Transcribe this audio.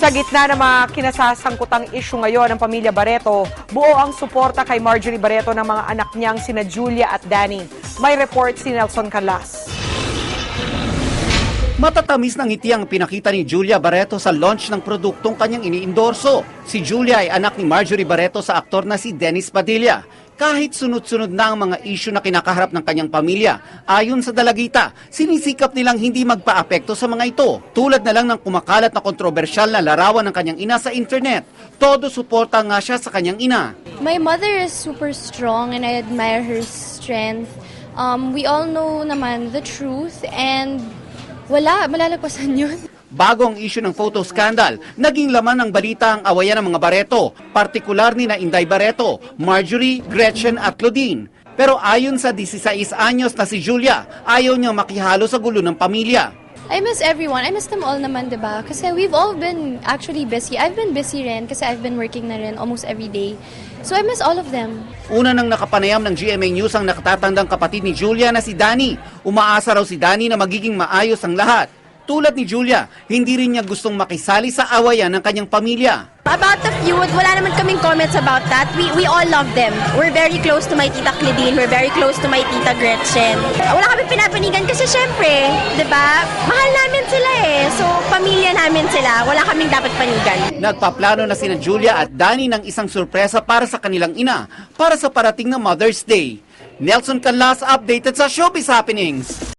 Sa gitna ng mga kinasasangkutang isyu ngayon ng pamilya Barreto, buo ang suporta kay Marjorie Barreto ng mga anak niyang sina Julia at Danny. May report si Nelson Calas. Matatamis ng ngiti ang pinakita ni Julia Barreto sa launch ng produktong kanyang iniindorso. Si Julia ay anak ni Marjorie Barreto sa aktor na si Dennis Padilla. Kahit sunod-sunod na ang mga isyu na kinakaharap ng kanyang pamilya, ayon sa dalagita, sinisikap nilang hindi magpaapekto sa mga ito. Tulad na lang ng kumakalat na kontrobersyal na larawan ng kanyang ina sa internet. Todo suporta nga siya sa kanyang ina. My mother is super strong and I admire her strength. Um, we all know naman the truth and wala, malalagpasan yun. Bago ang issue ng photo scandal, naging laman ng balita ang awayan ng mga Barreto, partikular ni na Inday Barreto, Marjorie, Gretchen at Claudine. Pero ayon sa 16 anyos na si Julia, ayaw niyang makihalo sa gulo ng pamilya. I miss everyone. I miss them all naman, di ba? Kasi we've all been actually busy. I've been busy rin kasi I've been working na rin almost every day. So I miss all of them. Una nang nakapanayam ng GMA News ang nakatatandang kapatid ni Julia na si Danny. Umaasa raw si Danny na magiging maayos ang lahat. Tulad ni Julia, hindi rin niya gustong makisali sa awayan ng kanyang pamilya. About the feud, wala naman kaming comments about that. We we all love them. We're very close to my tita Claudine. We're very close to my tita Gretchen. Wala kami pinapanigan kasi syempre, 'di ba? Mahal namin sila eh. So, pamilya namin sila. Wala kaming dapat panigan. Nagpaplano na sina Julia at Danny ng isang sorpresa para sa kanilang ina para sa parating na Mother's Day. Nelson Canlas updated sa Showbiz Happenings.